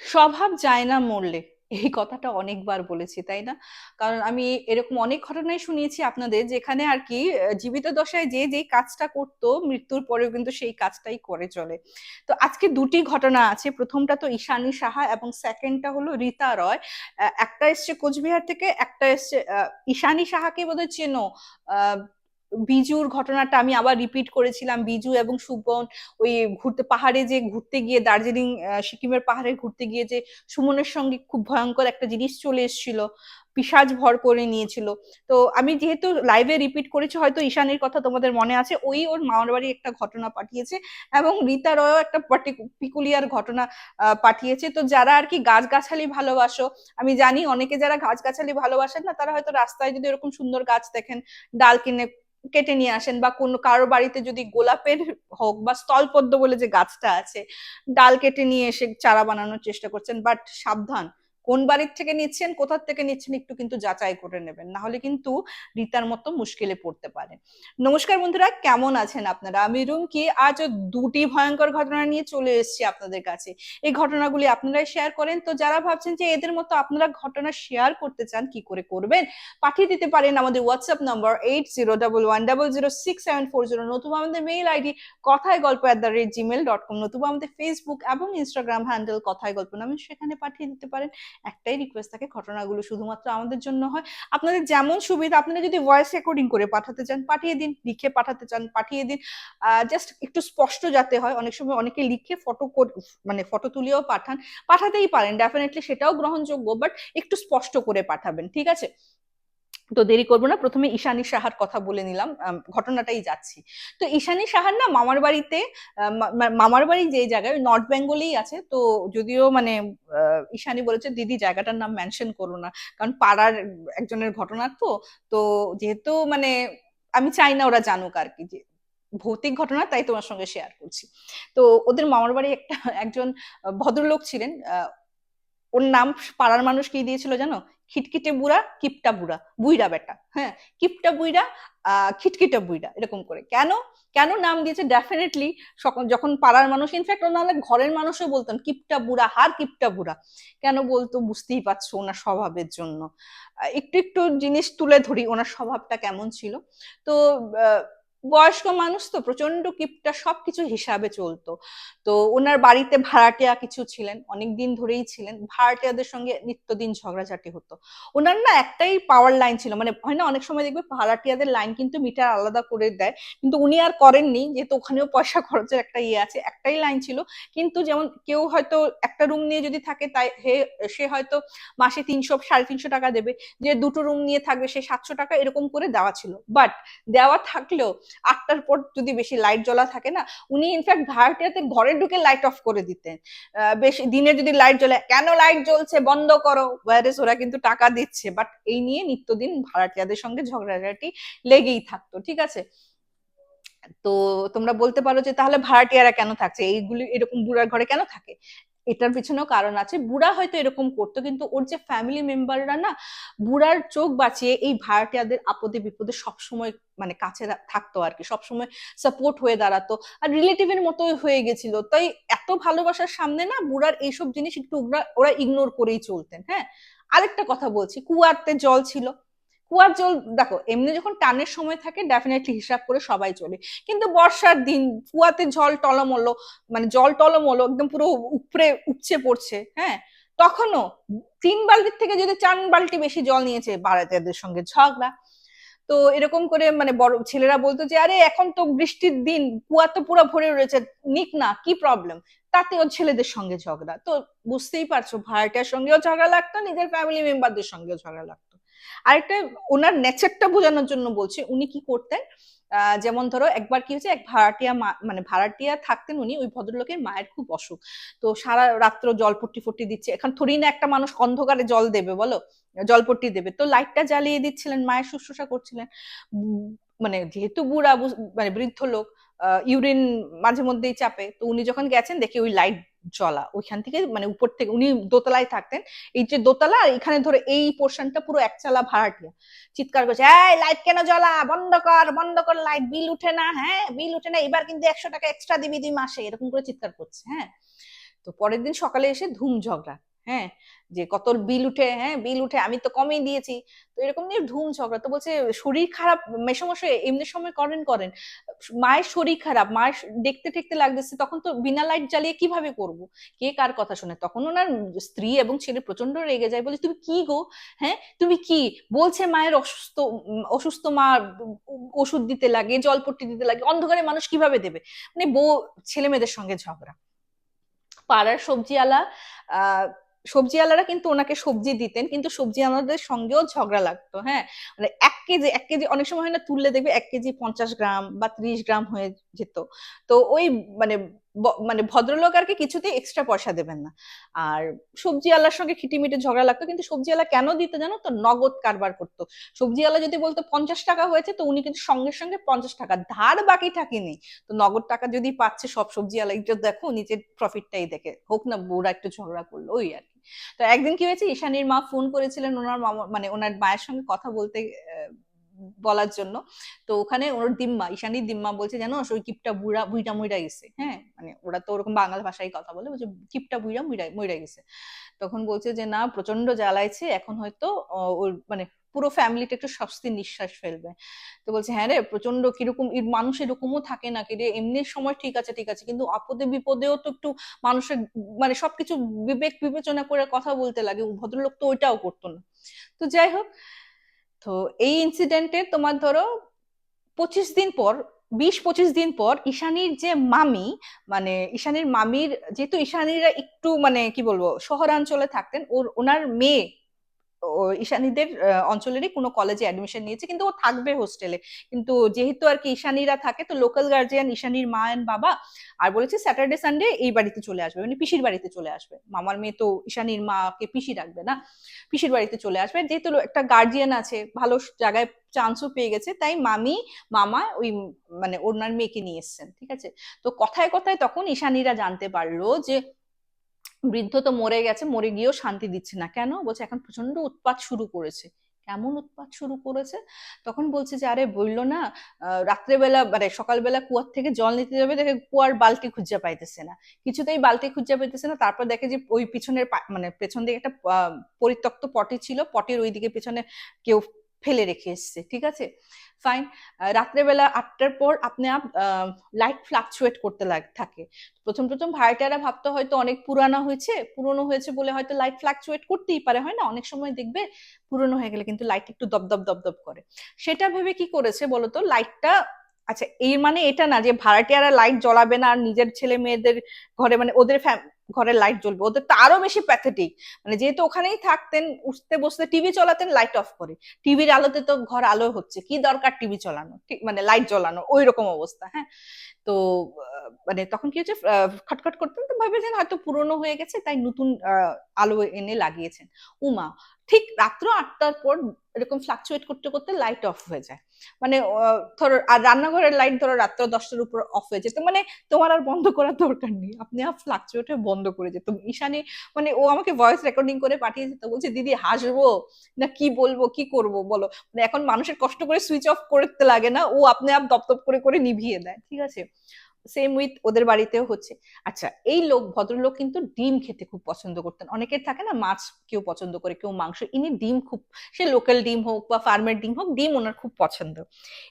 স্বভাব যায় না মরলে। এই কথাটা অনেকবার বলেছি, তাই না? কারণ আমি এরকম অনেক ঘটনাই শুনিয়েছি আপনাদের যেখানে আর কি জীবিত দশায় যে যে কাজটা করতো, মৃত্যুর পরেও কিন্তু সেই কাজটাই করে চলে। তো আজকে দুটি ঘটনা আছে। প্রথমটা তো ঈশানী সাহা এবং সেকেন্ডটা হলো রীতা রয়। একটা এসছে কোচবিহার থেকে, একটা এসছে ঈশানী সাহাকে বোধহয় চেনো। বিজুর ঘটনাটা আমি আবার রিপিট করেছিলাম। বিজু এবং সুবন ওই ঘুরতে, পাহাড়ে যে ঘুরতে গিয়ে, দার্জিলিং সিকিমের পাহাড়ে ঘুরতে গিয়ে যে সুমনের সঙ্গে খুব ভয়ঙ্কর একটা জিনিস চলে এসেছিল পিশাচ ভর করে নিয়েছিল। তো আমি যেহেতু লাইভে রিপিট করেছি, হয়তো ঈশানের কথা তোমাদের মনে আছে, ওই ওর মামার বাড়ি একটা ঘটনা পাঠিয়েছে এবং রীতা রয়ও একটা পিকুলিয়ার ঘটনা পাঠিয়েছে। তো যারা আর কি গাছগাছালি ভালোবাসো, আমি জানি অনেকে যারা গাছগাছালি ভালোবাসেন না, তারা হয়তো রাস্তায় যদি এরকম সুন্দর গাছ দেখেন, ডাল কিনে কেটে নিয়ে আসেন বা কোন কারও বাড়িতে যদি গোলাপের হোক বা স্থলপদ্ম বলে যে গাছটা আছে, ডাল কেটে নিয়ে এসে চারা বানানোর চেষ্টা করছেন বাট সাবধান। কোন বাড়ির থেকে নিচ্ছেন, কোথার থেকে নিচ্ছেন একটু কিন্তু যাচাই করে নেবেন। না হলে কিন্তু রীতার মতো মুশকিলে পড়তে পারেন নমস্কার বন্ধুরা, কেমন আছেন আপনারা? আমি রুমকি। আজ দুটি ভয়ঙ্কর ঘটনা নিয়ে চলে এসেছি আপনাদের কাছে। এই ঘটনাগুলি আপনারাই শেয়ার করেন। তো যারা ভাবছেন যে এদের মতো আপনারা ঘটনা শেয়ার করতে চান, কি করে করবেন? পাঠিয়ে দিতে পারেন আমাদের WhatsApp number eight zero double one double zero six seven four zero নতুবা আমাদের মেইল আইডি কথায় গল্প at the rate Gmail dot com নতুবা আমাদের ফেসবুক এবং ইনস্টাগ্রাম হ্যান্ডেল কথায় গল্প নামে সেখানে পাঠিয়ে দিতে পারেন। একটাই রিকোয়েস্ট থাকে ঘটনাগুলো শুধুমাত্র আমাদের জন্য হয়। আপনাদের যেমন সুবিধা, আপনারা যদি ভয়েস রেকর্ডিং করে পাঠাতে চান, পাঠিয়ে দিন, লিখে পাঠাতে চান, পাঠিয়ে দিন। জাস্ট একটু স্পষ্ট যাতে হয়, অনেক সময় অনেকে লিখে ফটো মানে ফটো তুলেও পাঠান। পাঠাতেই পারেন ডেফিনেটলি সেটাও গ্রহণযোগ্য বাট একটু স্পষ্ট করে পাঠাবেন, ঠিক আছে? তো দেরি করব না। প্রথমে ঈশানী সাহার কথা বলে নিলাম। ঘটনাটাই যাচ্ছি। তো ঈশানী সাহার না মামার বাড়িতে মামার বাড়ি যে জায়গায় নর্থ বেঙ্গলেই আছে। তো যদিও মানে ঈশানী বলেছে, দিদি, জায়গাটার নাম মেনশন করো না। কারণ পাড়ার একজনের ঘটনা তো। তো যেহেতু মানে আমি চাই না ওরা জানুক আর কি। যে, ভৌতিক ঘটনা, তাই তোমার সঙ্গে শেয়ার করছি। তো ওদের মামার বাড়ি একটা, একজন ভদ্রলোক ছিলেন। ওর নাম পাড়ার মানুষ কি দিয়েছিল জানো? খিটখিটে বুড়া, কিপটা বুড়া বুইরা বেটা হ্যাঁ? কিপটা বুইরা খিটখিটে বুইরা এরকম করে। কেন? কেন নাম দিয়েছে? ডেফিনেটলি যখন পাড়ার মানুষ ইনফ্যাক্ট নাহলে ঘরের মানুষও বলতেন, কিপটা বুড়া, হার কিপটা বুড়া। কেন বলতো? বুঝতেই পারছ ওনার স্বভাবের জন্য। একটু একটু জিনিস তুলে ধরি, ওনার স্বভাবটা কেমন ছিল? তো বয়স্ক মানুষ তো প্রচণ্ড কিপটা সবকিছু হিসাবে চলতো। তো ওনার বাড়িতে ভাড়াটিয়া কিছু ছিলেন অনেক দিন ধরেই ছিলেন, ভাড়াটিয়াদের সঙ্গে নিত্যদিন ঝগড়াঝাটি হতো। ওনার না একটাই পাওয়ার লাইন ছিল মানে হয় না, অনেক সময় দেখবে ভাড়াটিয়াদের লাইন কিন্তু মিটার আলাদা করে দেয়, কিন্তু উনি আর করেননি, যেহেতু ওখানেও পয়সা খরচের একটা ইয়ে আছে, একটাই লাইন ছিল। কিন্তু যেমন কেউ হয়তো একটা রুম নিয়ে যদি থাকে, তাই হে, সে হয়তো মাসে তিনশো, সাড়ে তিনশো টাকা দেবে। যে দুটো রুম নিয়ে থাকবে, সে সাতশো টাকা এরকম করে দেওয়া ছিল। বাট দেওয়া থাকলেও আটটার পর যদি বেশি লাইট জ্বলা থাকে না, উনি ইনফ্যাক্ট ভাড়াটিয়াতে ঘরে ঢুকে লাইট অফ করে দিতেন। বেশি দিনে যদি লাইট জ্বলে, কেন লাইট জ্বলছে বন্ধ করো? ওয়ারেস ওরা কিন্তু টাকা দিচ্ছে বাট এই নিয়ে নিত্যদিন ভাড়াটিয়াদের সঙ্গে ঝগড়াঝাটি লেগেই থাকতো, ঠিক আছে? তো তোমরা বলতে পারো যে তাহলে ভাড়াটিয়ারা কেন থাকছে? এইগুলি এরকম বুড়ার ঘরে কেন থাকে? এটার পিছনেও কারণ আছে। বুড়া হয়তো এরকম করতো, কিন্তু ওর যে ফ্যামিলি মেম্বাররা না, বুড়ার চোখ বাঁচিয়ে এই ভাড়াটিয়াদের আপদে বিপদে সবসময় মানে কাছে থাকতো আর কি, সবসময় সাপোর্ট হয়ে দাঁড়াতো। আর রিলেটিভের মতো হয়ে গেছিল। তাই এত ভালোবাসার সামনে না বুড়ার এইসব জিনিস একটু ওরা ইগনোর করেই চলতেন হ্যাঁ? আরেকটা কথা বলছি কুয়াতে জল ছিল। কুয়ার জল, দেখো, এমনি যখন টানের সময় থাকে ডেফিনেটলি হিসাব করে সবাই চলে। কিন্তু বর্ষার দিন কুয়াতে জল টলমলো মানে জল টলমলো, একদম পুরো উপরে উপচে পড়ছে হ্যাঁ? তখনও তিন বালতির থেকে যদি চার বালতি বেশি জল নিয়েছে বাড়াতেদের সঙ্গে ঝগড়া। তো এরকম করে মানে বড় ছেলেরা বলতো যে, আরে, এখন তো বৃষ্টির দিন, কুয়া তো পুরো ভরে রয়েছে, নিক না, কি প্রবলেম তাতে ও ছেলেদের সঙ্গে ঝগড়া। তো বুঝতেই পারছ ভাড়াটার সঙ্গেও ঝগড়া লাগতো, নিজের ফ্যামিলি মেম্বারদের সঙ্গেও ঝগড়া লাগতো। আরেকটা, ওনার নেচারটা বোঝানোর জন্য বলছি, উনি কি করতেন যেমন ধরো একবার কি হয়েছে, এক ভাড়াটিয়া মানে ভাড়াটিয়া থাকতেন উনি, ওই ভদ্রলোকের মায়ের খুব অসুখ। তো সারা রাত্র জল পট্টি ফট্টি দিচ্ছে। এখন থরি না একটা মানুষ অন্ধকারে জল দেবে, বলো? জলপট্টি দেবে। তো লাইটটা জ্বালিয়ে দিচ্ছিলেন, মায়ের শুশ্রূষা করছিলেন। মানে যেহেতু বুড়া মানে বৃদ্ধ লোক ইউরিন মাঝে মধ্যেই চাপে। তো উনি যখন গেছেন, দেখে ওই লাইট জ্বলা ওইখান থেকে মানে উপর থেকে উনি দোতলায় থাকতেন। এই যে দোতলা এখানে ধরে এই পোর্শনটা পুরো একচালা ভাড়াটিয়া। চিৎকার করছে হ্যাঁ লাইট কেন জ্বলা? বন্ধ কর বন্ধ কর লাইট বিল উঠে না হ্যাঁ? বিল উঠে না, এবার কিন্তু একশো টাকা এক্সট্রা দিবি দুই মাসে। এরকম করে চিৎকার করছে হ্যাঁ? তো পরের দিন সকালে এসে ধুম ঝগড়া হ্যাঁ? যে কত বিল উঠে হ্যাঁ বিল উঠে, আমি তো কমই দিয়েছি। তো এরকম নিয়ে ধুম ঝগড়া। তো বলছে, শরীর খারাপ মেসমশাই এমনি সময় করেন করেন। মায়ের শরীর খারাপ, মায়ের দেখতে টেকতে লাগতেছে, তখন তো বিনা লাইট জ্বালিয়ে কীভাবে করব? কে কার কথা শুনে? তখন ওনার স্ত্রী এবং ছেলে প্রচণ্ড রেগে যায়, বলে, তুমি কি গো? হ্যাঁ তুমি কি? বলছে, মায়ের অসুস্থ অসুস্থ মা ওষুধ দিতে লাগে, জলপট্টি দিতে লাগে, অন্ধকারে মানুষ কীভাবে দেবে? মানে বউ ছেলে মেয়েদের সঙ্গে ঝগড়া। পাড়ার সবজিওয়ালা, আহ সবজিওয়ালারা কিন্তু ওনাকে সবজি দিতেন, কিন্তু সবজি আমাদের সঙ্গেও ঝগড়া লাগতো হ্যাঁ? মানে এক কেজি এক কেজি অনেক সময় হয় না তুললে দেখবে এক কেজি পঞ্চাশ গ্রাম বা ত্রিশ গ্রাম হয়ে যেত। তো ওই মানে মানে ভদ্রলোক আর কি কিছুতেই এক্সট্রা পয়সা দেবেন না। আর সবজিওয়ালার সঙ্গে খিটিমিটে ঝগড়া লাগতো, কিন্তু সবজিওয়ালা কেন দিতে জানো তো? নগদ কারবার করতো। সবজিওয়ালা যদি বলতো পঞ্চাশ টাকা হয়েছে, তো উনি কিন্তু সঙ্গে সঙ্গে পঞ্চাশ টাকা, ধার বাকি থাকেনি। তো নগদ টাকা যদি পাচ্ছে সব সবজিওয়ালা একটু দেখো, নিজের প্রফিটটাই দেখে, হোক না, বউরা একটু ঝগড়া করল, ওই আর তো একদিন কি হয়েছে? ঈশানীর মা ফোন করেছিলেন ওনার মামা মানে ওনার মায়ের সঙ্গে কথা বলতে বলার জন্য। তো ওখানে ওর দিম্মা, ঈশানীর দিম্মা বলছে, জানো, ওই কিপটা বুড়া বুইটা মুইরা গেছে। হ্যাঁ? মানে ওরা তো ওরকম বাংলা ভাষায় কথা বলে, বলছে, কিপটা বুইরা মুইরা মুইরা গেছে। তখন বলছে যে, না প্রচণ্ড জ্বালাইছে। এখন হয়তো ওর মানে পুরো ফ্যামিলিটা একটু স্বস্তির নিঃশ্বাস ফেলবে। তো বলছে হ্যাঁ রে প্রচণ্ড কীরকম মানুষ এরকমও থাকে না কি রে? এমনি সময় ঠিক আছে ঠিক আছে। কিন্তু আপদে বিপদেও তো একটু মানুষের মানে সবকিছু বিবেক বিবেচনা করে কথা বলতে লাগে। ভদ্রলোক তো ওইটাও করতো না। তো যাই হোক, তো এই ইনসিডেন্টে তোমার ধরো, পঁচিশ দিন পর, বিশ পঁচিশ দিন পর ঈশানীর যে মামি মানে ঈশানীর মামির, যেহেতু ঈশানীরা একটু মানে কি বলব, শহরাঞ্চলে থাকতেন, ওর, ওনার মেয়ে ঈশানীদের অঞ্চলেরই কোনো কলেজে অ্যাডমিশন নিয়েছে, কিন্তু ও থাকবে হোস্টেলে কিন্তু যেহেতু আর কি ঈশানীরা থাকে, তো লোকাল গার্জিয়ান ঈশানীর মা এন্ড বাবা, আর বলেছে স্যাটারডে সানডে এই বাড়িতে চলে আসবে মানে পিসির বাড়িতে চলে আসবে। মামার মেয়ে তো ঈশানীর মাকে পিসি রাখবে না, পিসির বাড়িতে চলে আসবে। যেহেতু একটা গার্জিয়ান আছে, ভালো জায়গায় চান্সও পেয়ে গেছে, তাই মামি, মামা ওই মানে ওনার মেয়েকে নিয়ে এসছেন, ঠিক আছে? তো কথায় কথায় তখন ঈশানীরা জানতে পারল যে বৃদ্ধ তো মরে গেছে, মরে গিয়েও শান্তি দিচ্ছে না। কেন? বলছে, এখন প্রচণ্ড উৎপাত শুরু করেছে। কেমন উৎপাত শুরু করেছে? তখন বলছে যে, আরে, বলল না রাত্রেবেলা মানে সকালবেলা কুয়ার থেকে জল নিতে যাবে, দেখে কুয়ার বালতি খুঁজে পাইতেছে না। কিছুতেই বালতি খুঁজে পাইতেছে না। তারপর দেখে যে, ওই পিছনের মানে পেছন দিকে একটা পরিত্যক্ত পটি ছিল। পটির ওই দিকে পেছনে কেউ ফেলে রেখে এসছে, ঠিক আছে? ফাইন রাত্রেবেলা আটটার পর আপনি আপ লাইট ফ্লাকচুয়েট করতে থাকে। প্রথম প্রথম ভাড়াটিয়ারা ভাবতে হয়তো অনেক পুরানো হয়েছে, পুরনো হয়েছে বলে হয়তো লাইট ফ্লাকচুয়েট করতেই পারে, হয় না? অনেক সময় দেখবে পুরনো হয়ে গেলে কিন্তু লাইট একটু দপদপ দপদপ করে। সেটা ভেবে কি করেছে বলতো? লাইটটা আচ্ছা এই মানে এটা না যে ভাড়াটিয়ারা লাইট জ্বলাবে না আর নিজের ছেলে মেয়েদের ঘরে মানে ওদের ঘরে লাইট জ্বলবে। ওদের তো আরও বেশি প্যাথেটিক মানে যেহেতু ওখানেই থাকতেন, উঠতে বসতে টিভি চলাতেন লাইট অফ করে। টিভির আলোতে তো ঘর আলো হচ্ছে। কি দরকার টিভি চলানো? ঠিক মানে লাইট জ্বলানো ওই রকম অবস্থা হ্যাঁ? তো মানে তখন কি হচ্ছে খটখট করতেন তো ভেবেছেন হয়তো পুরনো হয়ে গেছে, তাই নতুন আলো এনে লাগিয়েছেন। উমা, ঠিক রাত্র আটটার পর এরকম ফ্লাকচুয়েট করতে করতে লাইট অফ হয়ে যায়। মানে ধরো, আর রান্নাঘরের লাইট ধরো রাত্র দশটার উপর অফ হয়ে যেত মানে তোমার আর বন্ধ করার দরকার নেই। আপনি আর ফ্লাকচুয়েট বন্ধ করে যেত। ঈশানি মানে ও আমাকে ভয়েস রেকর্ডিং করে পাঠিয়ে যেত বলছে, দিদি, হাসবো? না, কি বলব, কি করব, বলো। মানে এখন মানুষের কষ্ট করে সুইচ অফ করতে লাগে না, ও আপনি আপ দপদপ করে করে নিভিয়ে দেয়, ঠিক আছে? সেম উইথ ওদের বাড়িতেও হচ্ছে। আচ্ছা এই লোক, ভদ্রলোক কিন্তু ডিম খেতে খুব পছন্দ করতেন। অনেকের থাকে না, মাছ কেউ পছন্দ করে, কেউ মাংস। ইনি ডিম খুব, সে লোকাল ডিম হোক বা ফার্মের ডিম হোক, ডিম ওনার খুব পছন্দ।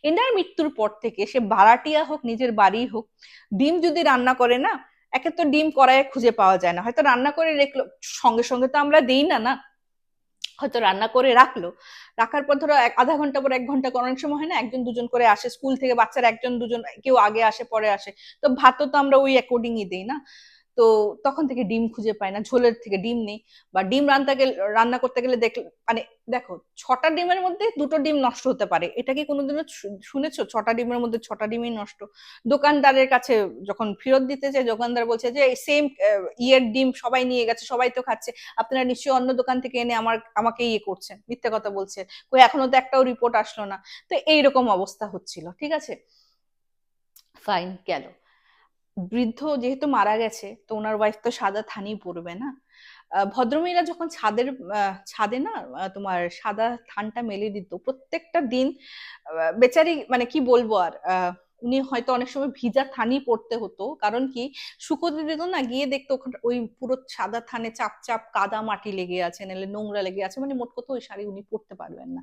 এনার মৃত্যুর পর থেকে সে ভাড়াটিয়া হোক, নিজের বাড়ি হোক, ডিম যদি রান্না করে না, একে তো ডিম কড়াইয়ে খুঁজে পাওয়া যায় না। হয়তো রান্না করে রেখলো, সঙ্গে সঙ্গে তো আমরা দেই না না? হয়তো রান্না করে রাখল রাখার পর ধরো আধা ঘণ্টা পর এক ঘণ্টা অনেক সময় হয় না? একজন দুজন করে আসে, স্কুল থেকে বাচ্চারা একজন দুজন, কেউ আগে আসে, পরে আসে। তো ভাতও তো আমরা ওই অ্যাকর্ডিংই দিই না? তো তখন থেকে ডিম খুঁজে পায় না, ঝোলের থেকে ডিম নেই। বা ডিম রান্না গেলে, রান্না করতে গেলে দেখ মানে দেখো, ছটা ডিমের মধ্যে দুটো ডিম নষ্ট হতে পারে। এটা কি কোনোদিনও শুনেছো? ছটা ডিমের মধ্যে ছটা ডিমই নষ্ট। দোকানদারের কাছে যখন ফেরত দিতে যায় দোকানদার বলছে যে সেম ইয়ের ডিম সবাই নিয়ে গেছে, সবাই তো খাচ্ছে। আপনারা নিশ্চয়ই অন্য দোকান থেকে এনে আমার, আমাকে ইয়ে করছেন। মিথ্যে কথা বলছে। কই, এখনও তো একটাও রিপোর্ট আসলো না। তো এইরকম অবস্থা হচ্ছিল, ঠিক আছে? ফাইন গেল। বৃদ্ধ যেহেতু মারা গেছে, তো ওনার ওয়াইফ তো সাদা থানি পরবে না? ভদ্রমহিলা যখন ছাদের ছাদে না তোমার সাদা থানটা মেলে দিত, প্রত্যেকটা দিন বেচারি মানে কি বলব আর উনি হয়তো অনেক সময় ভিজা থানই পড়তে হতো। কারণ কি? শুকোতে দিত না, গিয়ে দেখতো ওই পুরো সাদা থানে চাপ চাপ কাদা মাটি লেগে আছে, নাহলে নোংরা লেগে আছে মানে মোট কথা ওই শাড়ি উনি পরতে পারবেন না।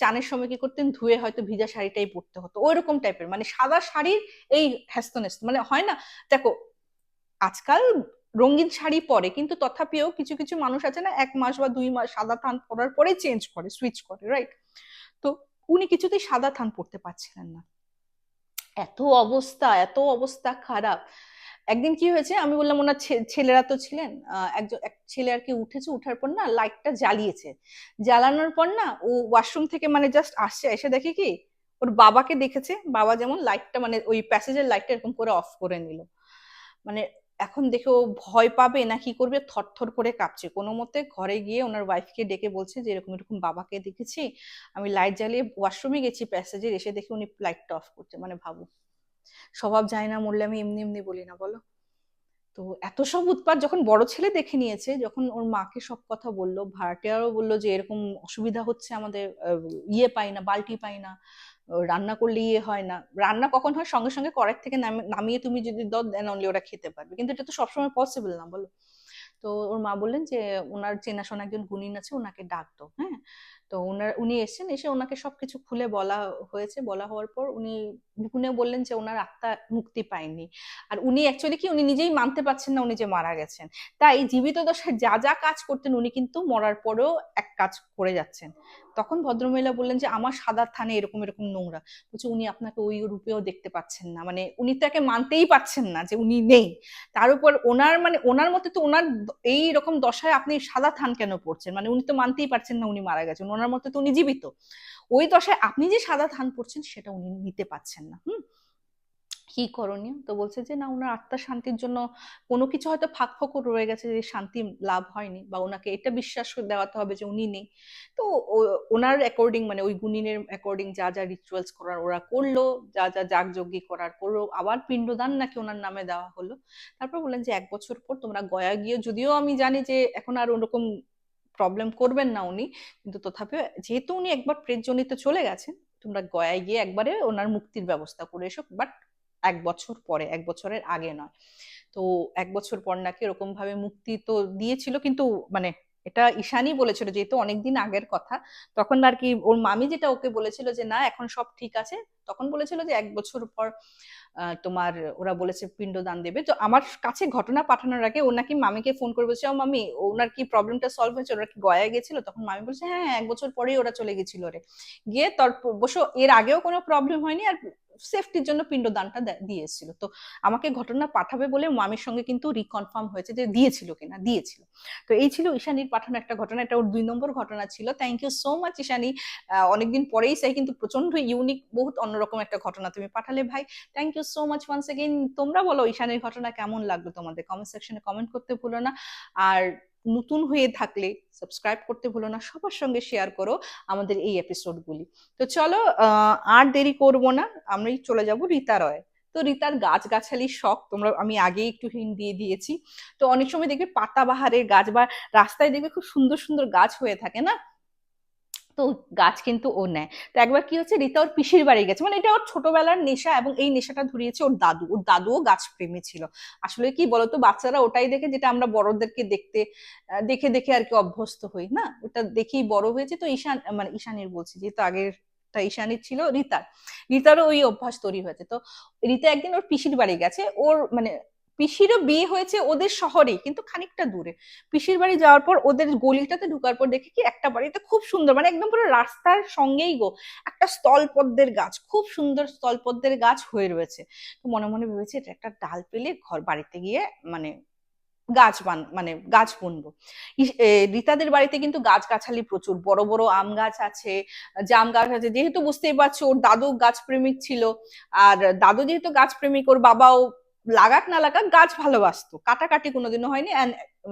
চানের সময় কি করতেন? ধুয়ে হয়তো ভিজা শাড়িটাই পরতে হতো। ওই রকম টাইপের মানে সাদা শাড়ির এই হ্যাস্তনেস্ত। মানে হয় না? দেখো, আজকাল রঙিন শাড়ি পরে, কিন্তু তথাপিও কিছু কিছু মানুষ আছে না, এক মাস বা দুই মাস সাদা থান পরার পরে চেঞ্জ করে সুইচ করে রাইট তো উনি কিছুতেই সাদা থান পরতে পারছিলেন না। এত অবস্থা এত অবস্থা খারাপ। একদিন কি হয়েছে, আমি বললাম ওনার ছেলেরা তো ছিলেন একজন, এক ছেলে আর কি উঠেছে, উঠার পর না লাইটটা জ্বালিয়েছে। জ্বালানোর পর না ও ওয়াশরুম থেকে মানে জাস্ট আসছে, এসে দেখে কি ওর বাবাকে দেখেছে, বাবা যেমন লাইটটা মানে ওই প্যাসেজের লাইটটা এরকম করে অফ করে নিল। মানে এখন দেখে ও ভয় পাবে না কি করবে? থরথর করে কাঁপছে। কোনো মতে ঘরে গিয়ে ওনার ওয়াইফকে ডেকে বলছে যে, এরকম এরকম বাবাকে দেখেছি, আমি লাইট জ্বালিয়ে ওয়াশরুমে গেছি প্যাসেজের এসে দেখে উনি লাইটটা অফ করছে। মানে ভাবো স্বভাব যায় না মরলে আমি এমনি এমনি বলি না, বলো? তো এত সব উৎপাত যখন বড় ছেলে দেখে নিয়েছে, যখন ওর মাকে সব কথা বলল, ভাড়াটিয়ারও বলল যে, এরকম অসুবিধা হচ্ছে আমাদের ইয়ে পাই না, বালতি পাই না। রান্না করলে ইয়ে হয় না। রান্না কখন হয়? সঙ্গে সঙ্গে কড়াই থেকে নামে- নামিয়ে তুমি যদি দাও দেন অনলি ওরা খেতে পারবে। কিন্তু এটা তো সবসময় পসিবল না, বলো। তো ওর মা বললেন যে, ওনার চেনাশোনা একজন গুণিন আছে, ওনাকে ডাক দাও। হ্যাঁ? তো ওনার উনি এসেছেন, এসে ওনাকে সবকিছু খুলে বলা হয়েছে। বলা হওয়ার পর উনি শুনে বললেন যে ওনার আত্মা মুক্তি পায়নি। আর উনি অ্যাকচুয়ালি কি, উনি নিজেই মানতে পারছেন না উনি যে মারা গেছেন। তাই জীবিত দশায় যা যা কাজ করতেন উনি কিন্তু মরার পরেও এক কাজ করে যাচ্ছেন। তখন ভদ্রমহিলা বললেন যে, আমার সাদা থানে এরকম এরকম নোংরা। বলছে, উনি আপনাকে ওই রূপেও দেখতে পাচ্ছেন না। মানে উনি তাকে মানতেই পাচ্ছেন না যে উনি নেই। তার উপর ওনার মানে ওনার মতে তো ওনার এই রকম দশায় আপনি সাদা থান কেন পড়ছেন? মানে উনি তো মানতেই পারছেন না উনি মারা গেছেন। ওনার মতে তো উনি জীবিত। ওই দশায় আপনি যে সাদা ধান পড়ছেন সেটা উনি নিতে পাচ্ছেন না, হুম? কি করণীয়? তো বলছে যে, না ওনার আত্মার শান্তির জন্য কোনো কিছু হয়তো ফাঁক ফোকর রয়ে গেছে যে, শান্তি লাভ হয়নি বা ওনাকে এটা বিশ্বাস দেওয়াতে হবে যে, উনি নেই। তো ওনার অ্যাকর্ডিং মানে ওই গুণিনের অ্যাকর্ডিং যা যা রিচুয়ালস করার ওরা করল, যা যা যাগযজ্ঞি করার করল, আবার পিণ্ডদান নাকি ওনার নামে দেওয়া হলো। তারপর বললেন যে, এক বছর পর তোমরা গয়া গিয়ে, যদিও আমি জানি যে, এখন আর ওরকম প্রবলেম করবেন না উনি। কিন্তু তথাপি যেহেতু উনি একবার প্রেতজনিত চলে গেছেন, তোমরা গয়ায় গিয়ে একবারে ওনার মুক্তির ব্যবস্থা করে এসো। বাট এক বছর পরে, এক বছরের আগে নয়। তো এক বছর পর নাকি এরকম ভাবে মুক্তি তো দিয়েছিল, কিন্তু মানে এটা ঈশানই বলেছিল, যেহেতু অনেকদিন আগের কথা, তখন আর কি ওর মামি যেটা ওকে বলেছিল যে, না, এখন সব ঠিক আছে। তখন বলেছিল যে, এক বছর পর তোমার ওরা বলেছে পিণ্ডদান দেবে। তো আমার কাছে ঘটনা পাঠানোর আগে ও নাকি মামিকে ফোন করে বলছে মামি ওনার কি প্রবলেমটা সলভ হয়েছে? ওরা কি গয়া গেছিল? তখন মামি বলছে হ্যাঁ হ্যাঁ, এক বছর পরেই ওরা চলে গেছিল রে। গিয়ে তার অবশ্য এর আগেও কোনো প্রবলেম হয়নি আর সেফটির জন্য পিণ্ডদানটা দে- দিয়ে এসেছিল। তো আমাকে ঘটনা পাঠাবে বলে মামির সঙ্গে কিন্তু রিকনফার্ম হয়েছে যে দিয়েছিল কিনা দিয়েছিল। তো এই ছিল ঈশানীর পাঠানো একটা ঘটনা। এটা ওর দুই নম্বর ঘটনা ছিল। Thank you so much Ishani. অনেকদিন পরেই চাই কিন্তু প্রচণ্ড ইউনিক বহুত অন্যরকম একটা ঘটনা তুমি পাঠালে ভাই। Thank you so much once again তোমরা বলো ঈশানীর ঘটনা কেমন লাগল তোমাদের? কমেন্ট সেকশনে কমেন্ট করতে ভুলো না। আর নতুন হয়ে থাকলে সাবস্ক্রাইব করতে ভুলো না। সবার সঙ্গে শেয়ার করো আমাদের এই এপিসোডগুলি তো চলো আর দেরি করব না। আমরাই চলে যাব রীতা রয়। তো রীতার গাছগাছালির শখ তোমরা, আমি আগেই একটু হিন্ট দিয়ে দিয়েছি। তো অনেক সময় দেখবে পাতাবাহারের গাছ বা রাস্তায় দেখবে খুব সুন্দর সুন্দর গাছ হয়ে থাকে না? তো গাছ কিন্তু ও নেয়। তো একবার কি হচ্ছে রীতা ওর পিসির বাড়ি গেছে। মানে এটা ওর ছোটবেলার নেশা এবং এই নেশাটা ধরিয়েছে ওর দাদু। ওর দাদুও গাছ প্রেমী ছিল। আসলে কি বলতো, বাচ্চারা ওটাই দেখে যেটা আমরা বড়দেরকে দেখতে দেখে দেখে আর কি অভ্যস্ত হই, না? ওটা দেখেই বড় হয়েছে। তো ঈশান মানে ঈশানের বলছি, যেহেতু আগের ঈশানীর ছিল, রীতার। রীতারও ওই অভ্যাস তৈরি হয়েছে। তো রীতা একদিন ওর পিসির বাড়ি গেছে। ওর মানে পিসিরও বিয়ে হয়েছে ওদের শহরেই, কিন্তু খানিকটা দূরে। পিসির বাড়ি যাওয়ার পর ওদের গলিটাতে ঢোকার পর দেখি কি একটা বাড়িতে খুব সুন্দর মানে একদম পুরো রাস্তার সঙ্গেই গো, একটা স্থলপদ্মের গাছ, খুব সুন্দর স্থলপদ্মের গাছ হয়ে রয়েছে। তো মনে মনে ভেবেছি এটা একটা ডাল পেলে ঘর বাড়িতে গিয়ে মানে গাছ বান মানে গাছ বুনবো। রীতাদের বাড়িতে কিন্তু গাছ গাছালি প্রচুর, বড় বড় আম গাছ আছে, জাম গাছ আছে, যেহেতু বুঝতেই পারছ ওর দাদু গাছ প্রেমিক ছিল, আর দাদু যেহেতু গাছ প্রেমিক, ওর বাবাও লাগাক না লাগাক গাছ ভালোবাসতো। কাটাকাটি কোনোদিনও হয়নি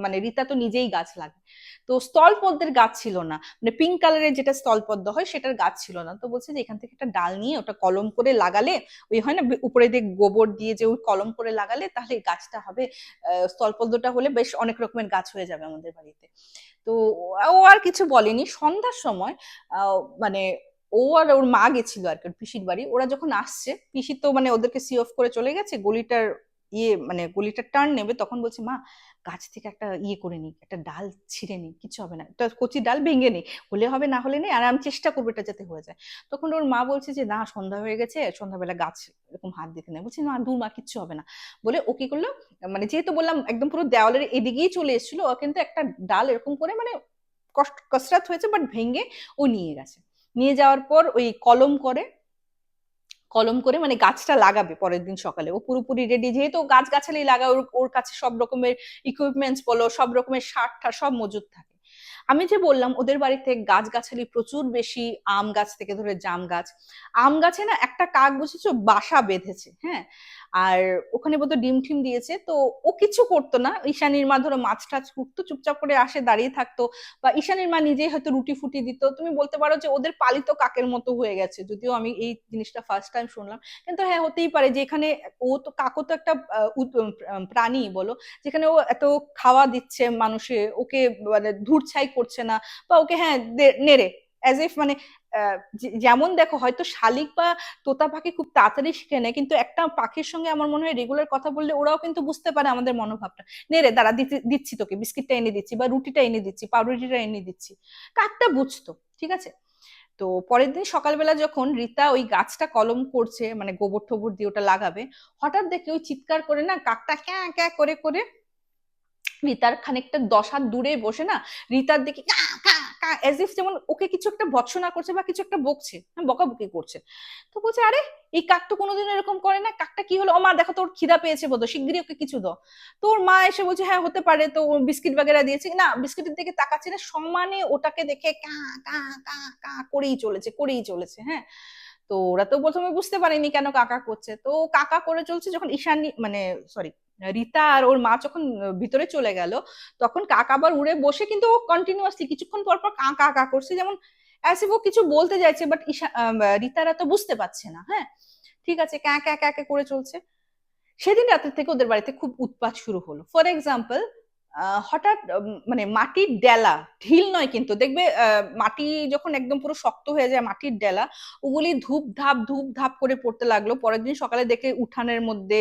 মানে রীতা তো নিজেই গাছ লাগে তো স্থলপদ্মের গাছ ছিল না। মানে পিঙ্ক কালারের যেটা স্থলপদ্ম হয় সেটার গাছ ছিল না। তো বলছে যে এখান থেকে একটা ডাল নিয়ে ওটা কলম করে লাগালে, ওই হয় না উপরে দিয়ে গোবর দিয়ে যে ওই কলম করে লাগালে তাহলে গাছটা হবে। স্থলপদ্মটা হলে বেশ অনেক রকমের গাছ হয়ে যাবে আমাদের বাড়িতে। তো ও আর কিছু বলেনি। সন্ধ্যার সময় মানে ও আর ওর মা গেছিল আর কি পিসির বাড়ি। ওরা যখন আসছে, পিসি তো মানে ওদেরকে সি অফ করে চলে গেছে, গলিটার ইয়ে মানে গলিটার টার্ন নেবে, তখন বলছে, মা, গাছ থেকে একটা ইয়ে করে নি একটা ডাল ছিঁড়ে নি কিছু হবে না, একটা কচি ডাল ভেঙে নি হলে হবে না হলে নেই, আর আমি চেষ্টা করব এটা যাতে হয়ে যায়। তখন ওর মা বলছে যে, না, সন্ধ্যা হয়ে গেছে, সন্ধ্যাবেলা গাছ এরকম হাত দিতে নেই। বলছি, না, দূর মা, কিচ্ছু হবে না। বলে ও কি করল মানে যেহেতু বললাম একদম পুরো দেওয়ালের এদিকেই চলে এসেছিল, ও কিন্তু একটা ডাল এরকম করে মানে কষ্ট কসরাত হয়েছে বাট ভেঙে ও নিয়ে গেছে। নিয়ে যাওয়ার পর ওই কলম করে কলম করে মানে গাছটা লাগাবে পরের দিন সকালে। ও পুরোপুরি রেডি যেহেতু গাছ গাছালি লাগায়, ওর ওর কাছে সব রকমের ইকুইপমেন্টস বলো, সব রকমের সার ঠার সব মজুদ থাকে। আমি যে বললাম, ওদের বাড়িতে গাছ গাছালি প্রচুর বেশি, আম গাছ থেকে ধরে জাম গাছ। আম গাছে না একটা কাক বুঝেছ বাসা বেঁধেছে হ্যাঁ? আর ওখানে বোধহয় ডিম টিম দিয়েছে। তো ও কিছু করতো না। ঈশানীর মা ধরো মাছ টাছ কুটতো, চুপচাপ করে আসে, দাঁড়িয়ে থাকতো। বা ঈশানীর মা নিজেই হয়তো রুটি ফুটি দিত। তুমি বলতে পারো যে ওদের পালিত কাকের মতো হয়ে গেছে। যদিও আমি এই জিনিসটা ফার্স্ট টাইম শুনলাম। কিন্তু হ্যাঁ হতেই পারে যে এখানে ও তো কাকও তো একটা প্রাণী বলো। যেখানে ও এত খাওয়া দিচ্ছে মানুষে, ওকে মানে ধূরছাই করছে না। বা ওকে হ্যাঁ নেড়ে। অ্যাজ ইফ মানে যেমন দেখো, হয়তো শালিক বা তোতা পাখি খুব তাড়াতাড়ি শিখে নেয়, কিন্তু একটা পাখির সঙ্গে আমার মনে হয় রেগুলার কথা বললে ওরাও কিন্তু বুঝতে পারে আমাদের মনোভাবটা। নে রে, দাঁড়া, দিচ্ছি তোকে, বিস্কিটটা এনে দিচ্ছি বা রুটিটা এনে দিচ্ছি, পাউরুটিটা এনে দিচ্ছি। কাকটা বুঝতো, ঠিক আছে? তো পরের দিন সকালবেলা যখন রীতা ওই গাছটা কলম করছে মানে গোবর টোবর দিয়ে ওটা লাগাবে, হঠাৎ দেখে ওই চিৎকার করে না, কাকটা ক্যা ক্যা, করে করে রিতার খানিকটা দশ দূরে বসে না, রিতার দিকে এজ ইফ যেমন ওকে কিছু একটা ভৎসনা করছে বা কিছু একটা বকছে হ্যাঁ বকাবকি করছে। তো বলছে, আরে, এই কাক তো কোনোদিন এরকম করে না, কাকটা কি হলো? ও মা, দেখো তোর খিদা পেয়েছে বোধ শিগগিরই ওকে কিছু দাও। তোর মা এসে বলছে হ্যাঁ হতে পারে, তো বিস্কিট বাগেরা দিয়েছে। না, বিস্কিটের দিকে তাকাচ্ছে না, সমানে ওটাকে দেখে কা কা কা কা করেই চলেছে করেই চলেছে হ্যাঁ। তো ওরা তো প্রথমে বুঝতে পারেনি কেন কাকা করছে। তো কাকা করে চলছে যখন ঈশানী মানে সরি রীতা আর ওর মা যখন ভিতরে চলে গেল, তখন কাকা আবার উড়ে বসে কিন্তু ও কন্টিনিউয়াসলি কিছুক্ষণ পর পর কাঁ কা কা করছে, যেমন অ্যাজ ও কিছু বলতে যাচ্ছে বাট ঈশা রিতারা তো বুঝতে পারছে না হ্যাঁ? ঠিক আছে, ক্যাঁ ক্যাঁ ক্যাঁ করে চলছে। সেদিন রাতের থেকে ওদের বাড়িতে খুব উৎপাত শুরু হলো। ফর এক্সাম্পল হঠাৎ মানে মাটির ডেলা, ঢিল নয় কিন্তু, দেখবে মাটি যখন একদম পুরো শক্ত হয়ে যায় মাটির ডেলা, ওগুলি ধূপ ধাপ ধূপ ধাপ করে পড়তে লাগল। পরের দিন সকালে দেখে উঠানের মধ্যে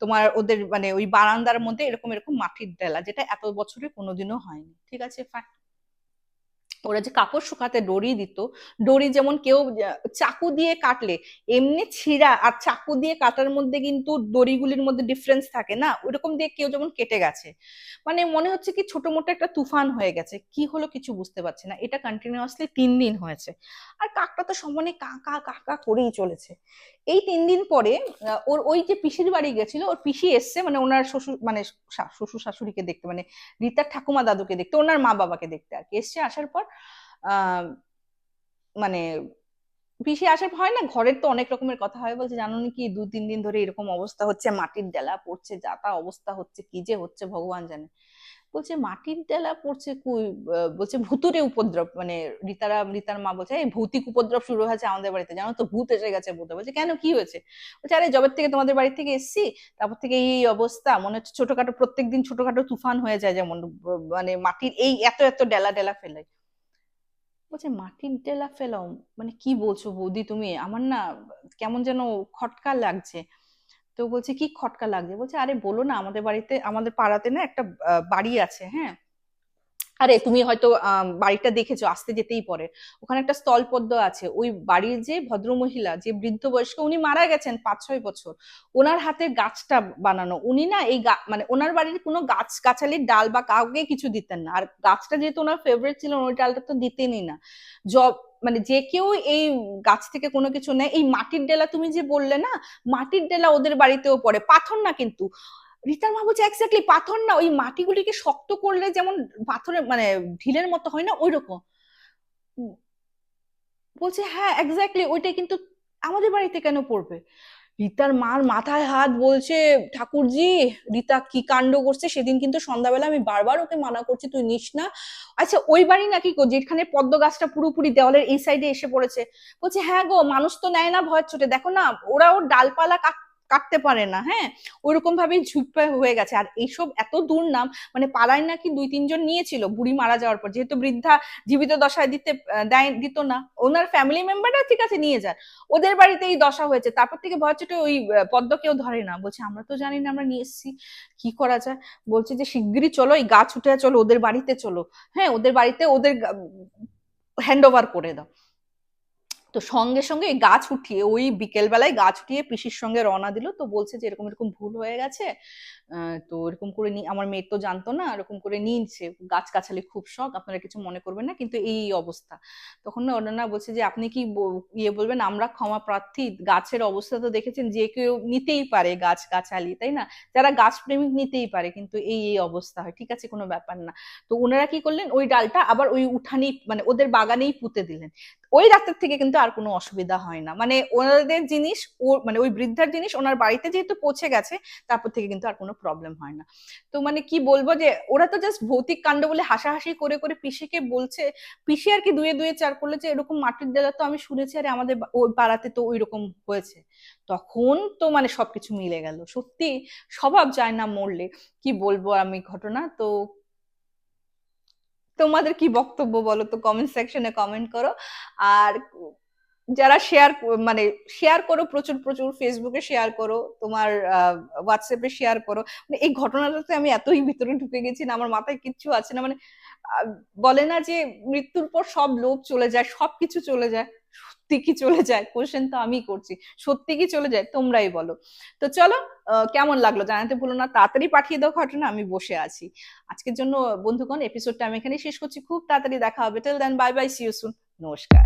তোমার ওদের মানে ওই বারান্দার মধ্যে এরকম এরকম মাটির ডেলা, যেটা এত বছরে কোনোদিনও হয়নি। ঠিক আছে ফাইন ওরা যে কাপড় শুকাতে ডরি দিত ডরি যেমন কেউ চাকু দিয়ে কাটলে, এমনি ছিঁড়া আর চাকু দিয়ে কাটার মধ্যে কিন্তু দড়িগুলির মধ্যে ডিফারেন্স থাকে না? ওইরকম দিয়ে কেউ যেমন কেটে গেছে। মানে মনে হচ্ছে কি ছোট মোটো একটা তুফান হয়ে গেছে। কি হলো কিছু বুঝতে পারছি না। এটা কন্টিনিউয়াসলি তিন দিন হয়েছে। আর কাকটা তো সমানে কাকা কাকা করেই চলেছে। এই তিন দিন পরে ওর ওই যে পিসির বাড়ি গেছিল, ওর পিসি এসছে মানে ওনার শ্বশুর মানে শ্বশুর শাশুড়িকে দেখতে মানে রীতার ঠাকুমা দাদুকে দেখতে, ওনার মা বাবাকে দেখতে আর কি। এসছে আসার পর মানে পিসি আসার হয় না? ঘরের তো অনেক রকমের কথা হয়। বলছে, জানো কি? দু, তিন দিন ধরে এরকম অবস্থা হচ্ছে। মাটির ডেলা পড়ছে। যা তা অবস্থা হচ্ছে। কি যে হচ্ছে, ভগবান জানে। বলছে, মাটির ডেলা পড়ছে কুই? বলছে, ভূতুরে উপদ্রব। মানে রিতারা, রিতার মা বলছে, এই ভৌতিক উপদ্রব শুরু হয়েছে আমাদের বাড়িতে। জানো তো, ভূত এসে গেছে বলতে বলছে, কেন? কি হয়েছে? বলছে, আরে জবের থেকে তোমাদের বাড়ি থেকে এসছি, তারপর থেকে এই অবস্থা। মনে হচ্ছে ছোটখাটো, প্রত্যেকদিন ছোটখাটো তুফান হয়ে যায় যেমন মানে মাটির এই এত এত ডেলা ডেলা ফেলে। বলছে মাটির ডেলা ফেলাও। মানে কি বলছো বৌদি তুমি? আমার না কেমন যেন খটকা লাগছে। তো বলছে, কি খটকা লাগছে? বলছে, আরে বলো না, আমাদের বাড়িতে, আমাদের পাড়াতে না একটা বাড়ি আছে হ্যাঁ? আরে, তুমি হয়তো বাড়িটা দেখেছ, আসতে যেতেই পরে। ওখানে একটা স্থলপদ্ম আছে। ওই বাড়ির যে ভদ্রমহিলা, যে বৃদ্ধ বয়স্ক, উনি মারা গেছেন পাঁচ ছয় বছর। ওনার হাতে গাছটা বানানো। উনি না এই মানে ওনার বাড়ির কোনো গাছ, গাছালির ডাল বা কাউকে কিছু দিতেন না। আর গাছটা যেহেতু ওনার ফেভারিট ছিল, ওই ডালটা তো দিতেনই না। জব মানে যে কেউ এই গাছ থেকে কোনো কিছু নেয়। এই মাটির ডেলা তুমি যে বললে না, মাটির ডেলা ওদের বাড়িতেও পড়ে। পাথর না কিন্তু। রিতার মা বলছে এক্স্যাক্টলি পাথর না, ওই মাটিগুলিকে শক্ত করলে যেমন পাথরের মানে ঢিলের মতো হয় না ওই রকম বলছে হ্যাঁ এক্স্যাক্টলি ওইটাই কিন্তু আমাদের বাড়িতে কেন পড়বে? রিতার মার মাথায় হাত বলছে, ঠাকুরজি, রিতা কি কাণ্ড করছে? সেদিন কিন্তু সন্ধ্যাবেলা আমি বারবার ওকে মানা করছি, তুই নিস না। আচ্ছা ওই বাড়ি নাকি যেখানে পদ্ম গাছটা পুরোপুরি দেওয়ালের এই সাইডে এসে পড়েছে। বলছে হ্যাঁ গো, মানুষ তো নেয় না ভয়ের ছোটে। দেখো না, ওরা ওর ডালপালা কাটতে পারে না হ্যাঁ? ওরকম ভাবেই ঝুঁকপে হয়ে গেছে। আর এইসব এত দুর্নাম মানে পাড়ায় নাকি দুই, তিনজন নিয়েছিল, বুড়ি মারা যাওয়ার পর। যেহেতু বৃদ্ধা জীবিত দশায় দিতে দেয়, দিত না, ওনার ফ্যামিলি মেম্বাররা ঠিক আছে, নিয়ে যান। ওদের বাড়িতে এই দশা হয়েছে। তারপর থেকে ভয় ছোট ওই পদ্ম কেউ ধরে না। বলছে, আমরা তো জানি না, আমরা নিয়ে এসেছি। কি করা যায়? বলছে যে, শিগগিরই চলো, এই গাছ উঠে চলো, ওদের বাড়িতে চলো। হ্যাঁ ওদের বাড়িতে ওদের হ্যান্ড ওভার করে দাও। তো সঙ্গে সঙ্গে গাছ উঠিয়ে, ওই বিকেল বেলায় গাছ উঠিয়ে পিসির সঙ্গে রওনা দিল। তো বলছে যে, এরকম এরকম ভুল হয়ে গেছে। তো এরকম করে নি, আমার মেয়ে তো জানতো না, এরকম করে নিয়েছে। গাছ গাছালি খুব শখ, আপনারা কিছু মনে করবেন না, কিন্তু এই অবস্থা। তখন না ওনারা বলছে যে, আপনি কি ইয়ে বলবেন, আমরা ক্ষমা প্রার্থী, গাছের অবস্থা তো দেখেছেন, যে কেউ নিতেই পারে গাছ গাছালি তাই না? যারা গাছ প্রেমিক নিতেই পারে, কিন্তু এই এই অবস্থা হয়, ঠিক আছে, কোনো ব্যাপার না। তো ওনারা কি করলেন, ওই ডালটা আবার ওই উঠানেই মানে ওদের বাগানেই পুঁতে দিলেন। ওই রাতের থেকে কিন্তু আর কোনো অসুবিধা হয় না। মানে ওনাদের জিনিস, ও মানে ওই বৃদ্ধার জিনিস ওনার বাড়িতে যেহেতু পৌঁছে গেছে, তারপর থেকে কিন্তু আর কোনো প্রবলেম হয় না। তো মানে কি বলব যে, ওরা তো জাস্ট ভৌতিক কাণ্ড বলে হাসাহাসি করে করে পিসিকে বলছে। পিসি আর কি দুয়ে দুয়ে চার করলে যে এরকম মাটির দেলা তো আমি শুনেছি, আরে আমাদের ওই পাড়াতে তো ওই রকম হয়েছে। তখন তো মানে সবকিছু মিলে গেল। সত্যি স্বভাব যায় না মরলে। কি বলব আমি ঘটনা? তো তোমাদের কি বক্তব্য বলো তো? কমেন্ট সেকশনে কমেন্ট করো। আর যারা শেয়ার মানে শেয়ার করো, প্রচুর প্রচুর ফেসবুকে শেয়ার করো, তোমার হোয়াটসঅ্যাপে শেয়ার করো। মানে এই ঘটনাটাতে আমি এতই ভিতরে ঢুকে গেছি না, আমার মাথায় কিচ্ছু আছে না। মানে বলে না যে মৃত্যুর পর সব লোভ চলে যায় সব কিছু চলে যায়। সত্যি কি চলে যায়? কোশ্চেন তো আমি করছি। সত্যি কি চলে যায়? তোমরাই বলো। তো চলো কেমন লাগল জানাতে ভুলো না। তাড়াতাড়ি পাঠিয়ে দাও ঘটনা, আমি বসে আছি। আজকের জন্য বন্ধুগণ এপিসোডটা আমি এখানে শেষ করছি। খুব তাড়াতাড়ি দেখা হবে। Till then bye bye see you soon নমস্কার।